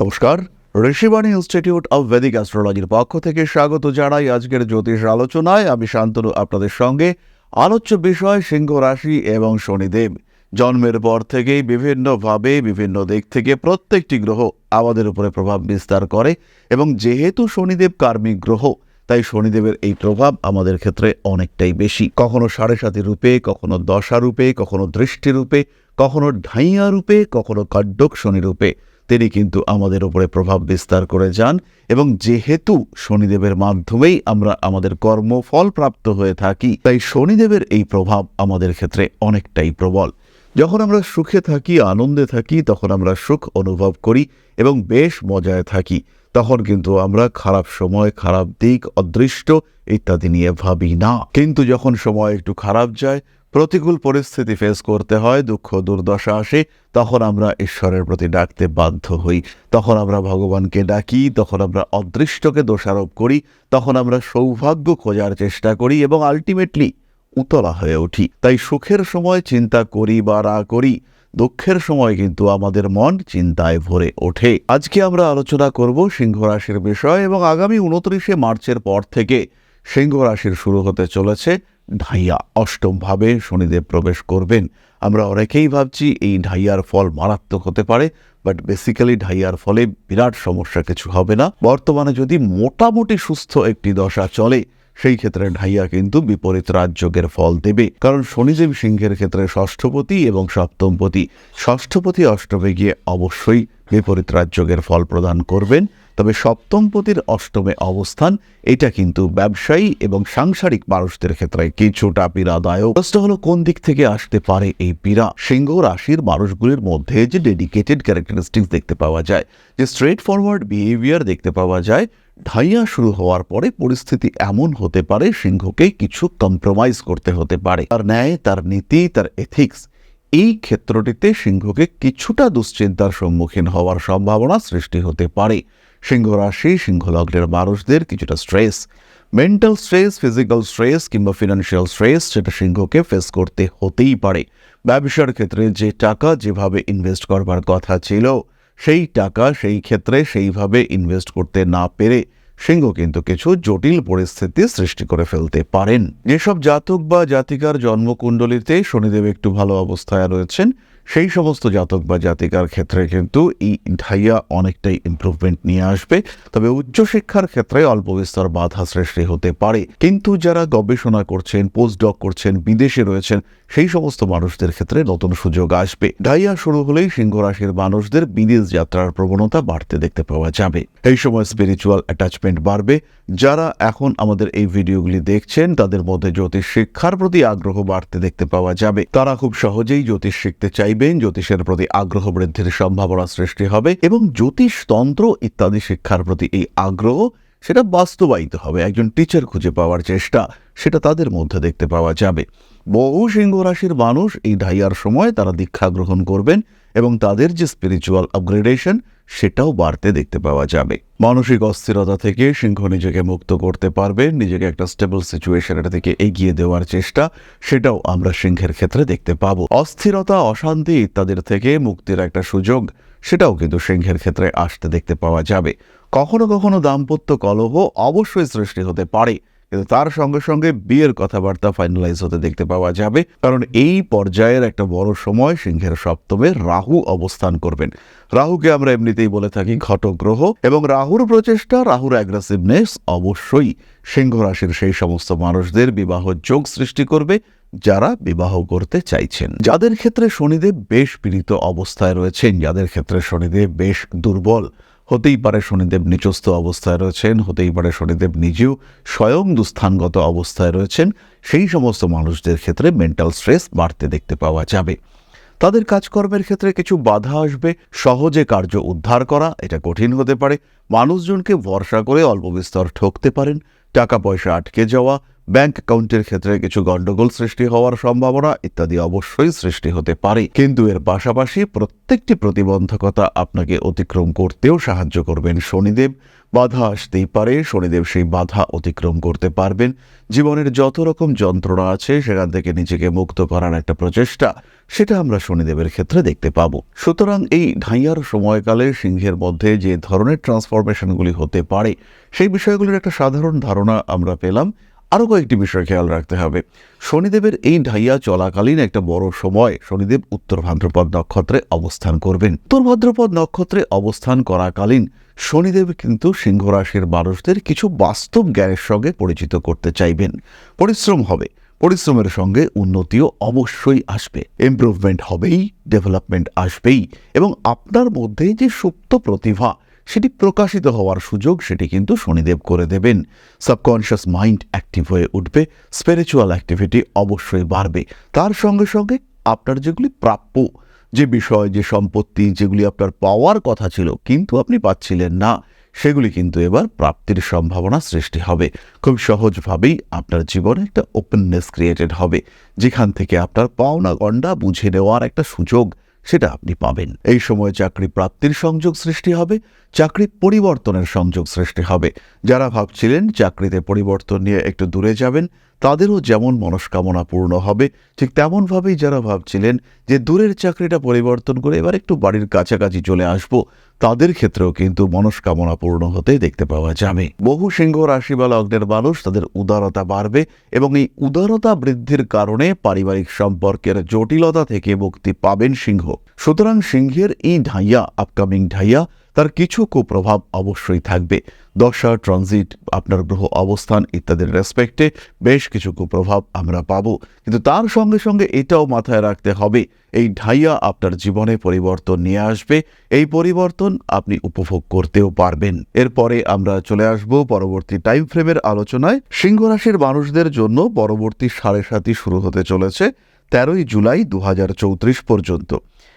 নমস্কার, Rishibani institute of Vedic অ্যাস্ট্রোলজির পক্ষ থেকে স্বাগত জানাই আজকের জ্যোতিষ আলোচনায়। আমি শান্তনু, আপনাদের সঙ্গে আলোচ্য বিষয় সিংহ রাশি এবং শনিদেব। জন্মের পর থেকেই বিভিন্নভাবে বিভিন্ন দিক থেকে প্রত্যেকটি গ্রহ আমাদের উপরে প্রভাব বিস্তার করে এবং যেহেতু শনিদেব কার্মিক গ্রহ, তাই শনিদেবের এই প্রভাব আমাদের ক্ষেত্রে অনেকটাই বেশি। কখনো সাড়ে সাতি রূপে, কখনো দশা রূপে, কখনো দৃষ্টি রূপে, কখনো ঢাইয়া রূপে, কখনো কাড্ডক শনি রূপে। তিনি কিন্তু আমাদের উপরে প্রভাব বিস্তার করে যান এবং যেহেতু শনিদেবের মাধ্যমেই আমরা আমাদের কর্মফল প্রাপ্ত হয়ে থাকি, তাই শনিদেবের এই প্রভাব আমাদের ক্ষেত্রে অনেকটাই প্রবল। যখন আমরা সুখে থাকি, আনন্দে থাকি, তখন আমরা সুখ অনুভব করি এবং বেশ মজায় থাকি। তখন কিন্তু আমরা খারাপ সময়, খারাপ দিক, অদৃষ্ট ইত্যাদি নিয়ে ভাবি না। কিন্তু যখন সময় একটু খারাপ যায় প্রতিকূল পরিস্থিতি ফেস করতে হয়, দুঃখ, দুর্দশা আসে, তখন আমরা ঈশ্বরের প্রতি ডাকতে বাধ্য হই। তখন আমরা ভগবানকে ডাকি, তখন আমরা অদৃষ্টকে দোষারোপ করি, তখন আমরা সৌভাগ্য খোঁজার চেষ্টা করি এবং আলটিমেটলি উতলা হয়ে উঠি। তাই সুখের সময় চিন্তা করি বা না করি, দুঃখের সময় কিন্তু আমাদের মন চিন্তায় ভরে ওঠে। আজকে আমরা আলোচনা করব সিংহ রাশির বিষয় এবং আগামী উনত্রিশে মার্চের পর থেকে সিংহ রাশির শুরু হতে চলেছে। ঢাইয়া অষ্টমভাবে শনিদেব প্রবেশ করবেন। আমরা অনেকেই ভাবছি এই ঢাইয়ার ফল মারাত্মক হতে পারে বাট বেসিক্যালি ঢাইয়ার ফলে বিরাট সমস্যা কিছু হবে না। বর্তমানে যদি মোটামুটি সুস্থ একটি দশা চলে সেই ক্ষেত্রে ঢাইয়া কিন্তু বিপরীত রাজযোগের ফল দেবে। কারণ শনিদেব সিংহের ক্ষেত্রে ষষ্ঠপতি এবং সপ্তমপতি। ষষ্ঠপতি, অষ্টমে গিয়ে অবশ্যই বিপরীত রাজযোগের ফল প্রদান করবেন। তবে সপ্তমপতির অষ্টমে অবস্থান, এটা কিন্তু ব্যবসায়ী এবং সাংসারিক মানুষদের ক্ষেত্রে কিছুটা পীড়াদায়ক। প্রশ্ন হলো, কোন দিক থেকে আসতে পারে এই পীড়া? সিংহ রাশির মানুষগুলির মধ্যে যে ডেডিকেটেড ক্যারেক্টারিস্টিক্স দেখতে পাওয়া যায়, যে স্ট্রেট ফরওয়ার্ড বিহেভিয়ার দেখতে পাওয়া যায় ঢাইয়া শুরু হওয়ার পরে পরিস্থিতি এমন হতে পারে, সিংহকে কিছু কম্প্রোমাইজ করতে হতে পারে। তার ন্যায়, তার নীতি, তার এথিক্স এই ক্ষেত্রটিতে সিংহকে কিছুটা দুশ্চিন্তার সম্মুখীন হওয়ার সম্ভাবনা সৃষ্টি হতে পারে। সিংহ রাশি সিংহলগ্নের মানুষদের কিছুটা stress mental stress physical stress কিংবা ফিনান্সিয়াল স্ট্রেস সেটা সিংহকে ফেস করতে হতেই পারে। ব্যবসার ক্ষেত্রে যে টাকা যেভাবে ইনভেস্ট করবার কথা ছিল সেই টাকা সেই ক্ষেত্রে সেইভাবে ইনভেস্ট করতে না পেরে সিংহ কিন্তু কিছু জটিল পরিস্থিতি সৃষ্টি করে ফেলতে পারেন। যেসব জাতক বা জাতিকার জন্মকুণ্ডলিতে শনিদেব একটু ভালো অবস্থায় রয়েছেন। সেই সমস্ত জাতক বা জাতিকার ক্ষেত্রে কিন্তু এই ঢাইয়া অনেকটাই ইমপ্রুভমেন্ট নিয়ে আসবে। তবে উচ্চশিক্ষার ক্ষেত্রে অল্প বিস্তর বাধা সৃষ্টি হতে পারে। কিন্তু যারা গবেষণা করছেন পোস্ট ডক করছেন, বিদেশে রয়েছেন সেই সমস্ত মানুষদের ক্ষেত্রে নতুন সুযোগ আসবে। ডাইয়া শুরু হলেই সিংহ রাশির মানুষদের বিদেশ যাত্রার প্রবণতা বাড়তে দেখতে পাওয়া যাবে। এই সময় স্পিরিচুয়াল অ্যাটাচমেন্ট বাড়বে। যারা এখন আমাদের এই ভিডিওগুলি দেখছেন, তাদের মধ্যে জ্যোতিষ শিক্ষার প্রতি আগ্রহ বাড়তে দেখতে পাওয়া যাবে। তারা খুব সহজেই জ্যোতিষ শিখতে চাইবেন, জ্যোতিষের প্রতি আগ্রহ বৃদ্ধির সম্ভাবনা সৃষ্টি হবে এবং জ্যোতিষ তন্ত্র ইত্যাদি শিক্ষার প্রতি এই আগ্রহ সেটা বাস্তবায়িত হবে। একজন টিচার খুঁজে পাওয়ার চেষ্টা, সেটা তাদের মধ্যে দেখতে পাওয়া যাবে। বহু সিংহ রাশির মানুষ এই ঢাইয়ার সময় তারা দীক্ষা গ্রহণ করবেন এবং তাদের যে স্পিরিচুয়াল আপগ্রেডেশন সেটাও বাড়তে দেখতে পাওয়া যাবে। মানসিক অস্থিরতা থেকে সিংহ নিজেকে মুক্ত করতে পারবেন নিজেকে একটা স্টেবল সিচুয়েশনের থেকে এগিয়ে দেওয়ার চেষ্টা, সেটাও আমরা সিংহের ক্ষেত্রে দেখতে পাবো। অস্থিরতা, অশান্তি ইত্যাদির থেকে মুক্তির একটা সুযোগ, সেটাও কিন্তু সিংহের ক্ষেত্রে আসতে দেখতে পাওয়া যাবে। কখনো কখনো দাম্পত্য কলহ অবশ্যই সৃষ্টি হতে পারে। কিন্তু তার সঙ্গে সঙ্গে বিয়ের কথাবার্তা ফাইনালাইজ হতে দেখতে পাওয়া যাবে। কারণ এই পর্যায়ের একটা বড় সময় সিংহের সপ্তমে রাহু অবস্থান করবেন। রাহুকে আমরা এমনিতেই বলে থাকি ঘটক গ্রহ এবং রাহুর প্রচেষ্টা, রাহুর অ্যাগ্রেসিভনেস অবশ্যই সিংহ রাশির সেই সমস্ত মানুষদের বিবাহ যোগ সৃষ্টি করবে যারা বিবাহ করতে চাইছেন। যাদের ক্ষেত্রে শনিদেব বেশ পীড়িত অবস্থায় রয়েছেন, যাদের ক্ষেত্রে শনিদেব বেশ দুর্বল। হতেই পারে শনিদেব নিচস্থ অবস্থায় রয়েছেন, হতেই পারে শনিদেব নিজেও স্বয়ং দুস্থানগত অবস্থায় রয়েছেন। সেই সমস্ত মানুষদের ক্ষেত্রে মেন্টাল স্ট্রেস বাড়তে দেখতে পাওয়া যাবে। তাদের কাজকর্মের ক্ষেত্রে কিছু বাধা আসবে। সহজে কার্য উদ্ধার করা, এটা কঠিন হতে পারে। মানুষজনকে ভরসা করে অল্প বিস্তর ঠকতে পারেন। টাকা পয়সা আটকে যাওয়া ব্যাংক অ্যাকাউন্টের ক্ষেত্রে কিছু গন্ডগোল সৃষ্টি হওয়ার সম্ভাবনা ইত্যাদি অবশ্যই সৃষ্টি হতে পারে। কিন্তু এর পাশাপাশি প্রত্যেকটি প্রতিবন্ধকতা আপনাকে অতিক্রম করতেও সাহায্য করবেন। শনিদেব বাধা আসতেই পারে। শনিদেব সেই বাধা অতিক্রম করতে পারবেন। জীবনের যত রকম যন্ত্রণা আছে, সেখান থেকে নিজেকে মুক্ত করার একটা প্রচেষ্টা, সেটা আমরা শনিদেবের ক্ষেত্রে দেখতে পাবো। সুতরাং এই ঢাইয়ার সময়কালে সিংহের মধ্যে যে ধরনের ট্রান্সফরমেশনগুলি হতে পারে, সেই বিষয়গুলির একটা সাধারণ ধারণা আমরা পেলাম। আরও কয়েকটি বিষয় খেয়াল রাখতে হবে। শনিদেবের এই ঢাইয়া চলাকালীন একটা বড় সময় শনিদেব উত্তর ভাদ্রপদ নক্ষত্রে অবস্থান করবেন। উত্তর ভাদ্রপদ নক্ষত্রে অবস্থান করাকালীন শনিদেব কিন্তু সিংহ রাশির মানুষদের কিছু বাস্তব জ্ঞানের সঙ্গে পরিচিত করতে চাইবেন। পরিশ্রম হবে। পরিশ্রমের সঙ্গে উন্নতিও অবশ্যই আসবে। ইমপ্রুভমেন্ট হবেই ডেভেলপমেন্ট আসবেই এবং আপনার মধ্যে যে সুপ্ত প্রতিভা সেটি প্রকাশিত হওয়ার সুযোগ সেটি কিন্তু শনিদেব করে দেবেন। সাবকনশিয়াস মাইন্ড অ্যাক্টিভ হয়ে উঠবে স্পিরিচুয়াল অ্যাক্টিভিটি অবশ্যই বাড়বে। তার সঙ্গে সঙ্গে আপনার যেগুলি প্রাপ্য, যে বিষয়, যে সম্পত্তি, যেগুলি আপনার পাওয়ার কথা ছিল কিন্তু আপনি পাচ্ছিলেন না, সেগুলি কিন্তু এবার প্রাপ্তির সম্ভাবনা সৃষ্টি হবে। খুব সহজভাবেই আপনার জীবনে একটা ওপেননেস ক্রিয়েটেড হবে, যেখান থেকে আপনার পাওনা গণ্ডা বুঝে নেওয়ার একটা সুযোগ সেটা আপনি পাবেন। এই সময় চাকরি প্রাপ্তির সংযোগ সৃষ্টি হবে, চাকরি পরিবর্তনের সংযোগ সৃষ্টি হবে। যারা ভাবছিলেন চাকরিতে পরিবর্তন নিয়ে একটু দূরে যাবেন তাদেরও যেমন মনস্কামনা পূর্ণ হবে, ঠিক তেমনভাবেই যারা ভাবছিলেন যে দূরের চাকরিটা পরিবর্তন করে এবার একটু বাড়ির কাছাকাছি চলে আসব, তাদের ক্ষেত্রেও কিন্তু মনস্কামনা পূর্ণ হতে দেখতে পাওয়া যাবে। বহু সিংহ রাশি বা লগ্নের মানুষ তাদের উদারতা বাড়বে এবং এই উদারতা বৃদ্ধির কারণে পারিবারিক সম্পর্কের জটিলতা থেকে মুক্তি পাবেন সিংহ। সুতরাং সিংহের এই ঢাইয়া আপকামিং ঢাইয়া কিছু কুপ্রভাব অবশ্যই থাকবে। দশা, ট্রানজিট, আপনার গ্রহ অবস্থান ইত্যাদির রেসপেক্টে বেশ কিছু কুপ্রভাব আমরা পাবো। কিন্তু তার সঙ্গে সঙ্গে এটাও মাথায় রাখতে হবে, এই ঢাইয়া আপনার জীবনে পরিবর্তন নিয়ে আসবে। এই পরিবর্তন আপনি উপভোগ করতেও পারবেন। এরপরে আমরা চলে আসব পরবর্তী টাইম ফ্রেমের আলোচনায়। সিংহ রাশির মানুষদের জন্য পরবর্তী সাড়ে সাতই শুরু হতে চলেছে, তেরোই জুলাই দু হাজার চৌত্রিশ পর্যন্ত।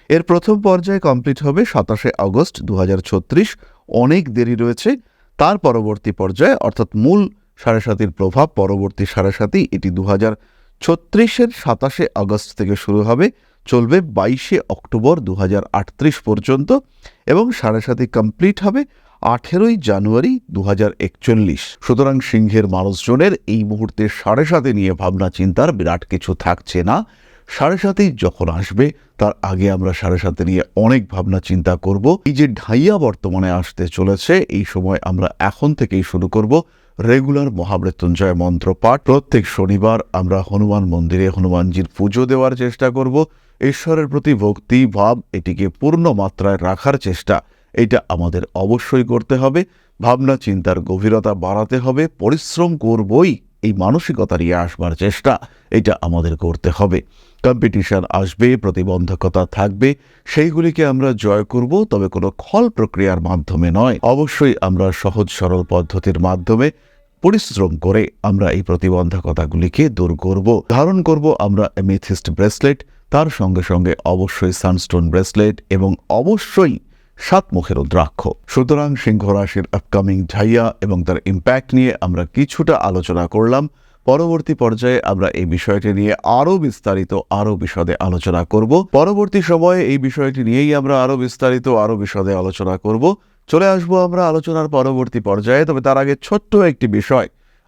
এর প্রথম পর্যায়ে কমপ্লিট হবে সাতাশে আগস্ট দু হাজার ছত্রিশ। অনেক দেরি রয়েছে। তার পরবর্তী পর্যায়ে, অর্থাৎ মূল সাড়ে সাতির প্রভাব পরবর্তী সাড়ে সাতি এটি দু হাজার ছত্রিশের সাতাশে আগস্ট থেকে শুরু হবে। চলবে বাইশে অক্টোবর দু হাজার আটত্রিশ পর্যন্ত এবং সাড়ে সাতি কমপ্লিট হবে আঠেরোই জানুয়ারি দু হাজার একচল্লিশ। সুতরাং সিংহের মানুষজনের এই মুহূর্তে সাড়ে সাথে নিয়ে ভাবনা চিন্তার বিরাট কিছু থাকছে না। সাড়ে সাতেই যখন আসবে, তার আগে আমরা সাড়ে সাতে নিয়ে অনেক ভাবনা চিন্তা করব। এই যে ঢাইয়া বর্তমানে আসতে চলেছে, এই সময় আমরা এখন থেকেই শুরু করব রেগুলার মহামৃত্যুঞ্জয় মন্ত্র পাঠ। প্রত্যেক শনিবার আমরা হনুমান মন্দিরে হনুমানজির পুজো দেওয়ার চেষ্টা করব। ঈশ্বরের প্রতি ভক্তি, ভাব, এটিকে পূর্ণ মাত্রায় রাখার চেষ্টা, এটা আমাদের অবশ্যই করতে হবে। ভাবনা চিন্তার গভীরতা বাড়াতে হবে, পরিশ্রম করবই, এই মানসিকতা নিয়ে আসবার চেষ্টা, এটা আমাদের করতে হবে। কম্পিটিশন আসবে, প্রতিবন্ধকতা থাকবে, সেইগুলিকে আমরা জয় করব, তবে কোনো খল প্রক্রিয়ার মাধ্যমে নয়। অবশ্যই আমরা সহজ সরল পদ্ধতির মাধ্যমে পরিশ্রম করে আমরা এই প্রতিবন্ধকতাগুলিকে দূর করব। ধারণ করব আমরা এমিথিস্ট ব্রেসলেট, তার সঙ্গে সঙ্গে অবশ্যই সানস্টোন ব্রেসলেট এবং অবশ্যই সাত মুখের রুদ্রাক্ষ। সুতরাং সিংহ রাশির আপকামিং ঝাইয়া এবং তার ইম্প্যাক্ট নিয়ে আমরা কিছুটা আলোচনা করলাম। পরবর্তী পর্যায়ে আমরা এই বিষয়টি নিয়ে আরও বিস্তারিত, আরও বিশদে আলোচনা করব। পরবর্তী সময়ে এই বিষয়টি নিয়েই আমরা আরও বিস্তারিত, আরও বিশদে আলোচনা করব। চলে আসব আমরা আলোচনার পরবর্তী পর্যায়ে, তবে তার আগে ছোট্ট একটি বিষয়।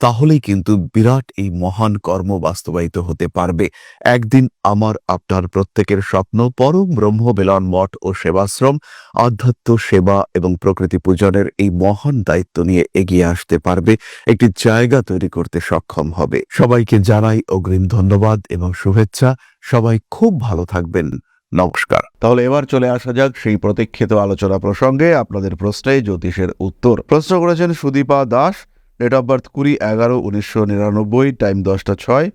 তাহলেই কিন্তু বিরাট এই মহান কর্ম বাস্তবায়িত হতে পারবে। একদিন আমার, আপনার প্রত্যেকের স্বপ্ন, পরম ব্রহ্ম বেলন মঠ ও সেবাশ্রম, আধ্যাত্ম সেবা এবং প্রকৃতি পূজনের এই মহান দায়িত্ব নিয়ে এগিয়ে আসতে পারবে। একটি জায়গা তৈরি করতে সক্ষম হবে। সবাইকে জানাই অগ্রিম ধন্যবাদ এবং শুভেচ্ছা। সবাই খুব ভালো থাকবেন। নমস্কার। তাহলে এবার চলে আসা যাক সেই প্রতীক্ষিত আলোচনা প্রসঙ্গে আপনাদের প্রশ্নে জ্যোতিষের উত্তর। প্রশ্ন করেছেন Sudipa Das date of birth কুড়ি, এগারো, উনিশশো নিরানব্বই টাইম দশটা ছয়।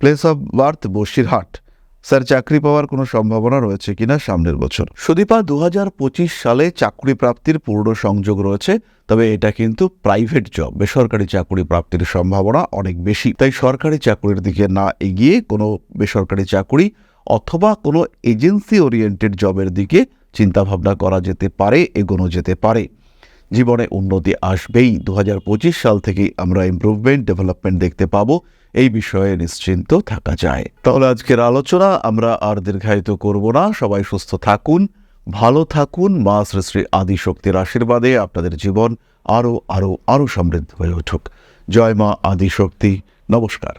Place of birth Basirhat. Sir চাকরি পাওয়ার কোনো সম্ভাবনা রয়েছে কিনা সামনের বছর? সুদীপা দু হাজার পঁচিশ সালে চাকরি প্রাপ্তির পূর্ণ সংযোগ রয়েছে, তবে এটা কিন্তু প্রাইভেট জব বেসরকারি চাকরি প্রাপ্তির সম্ভাবনা অনেক বেশি। তাই সরকারি চাকরির দিকে না এগিয়ে কোনো বেসরকারি চাকরি অথবা কোনো এজেন্সি ওরিয়েন্টেড জবের দিকে চিন্তাভাবনা করা যেতে পারে, এগোনো যেতে পারে। জীবনে উন্নতি আসবেই। দু হাজার পঁচিশ সাল থেকেই আমরা ইমপ্রুভমেন্ট ডেভেলপমেন্ট দেখতে পাবো। এই বিষয়ে নিশ্চিন্ত থাকা যায়। তাহলে আজকের আলোচনা আমরা আর দীর্ঘায়িত করব না। সবাই সুস্থ থাকুন, ভালো থাকুন। মা শ্রী শ্রী আদিশক্তির আশীর্বাদে আপনাদের জীবন আরও আরও আরও সমৃদ্ধ হয়ে উঠুক। জয় মা আদিশক্তি। নমস্কার।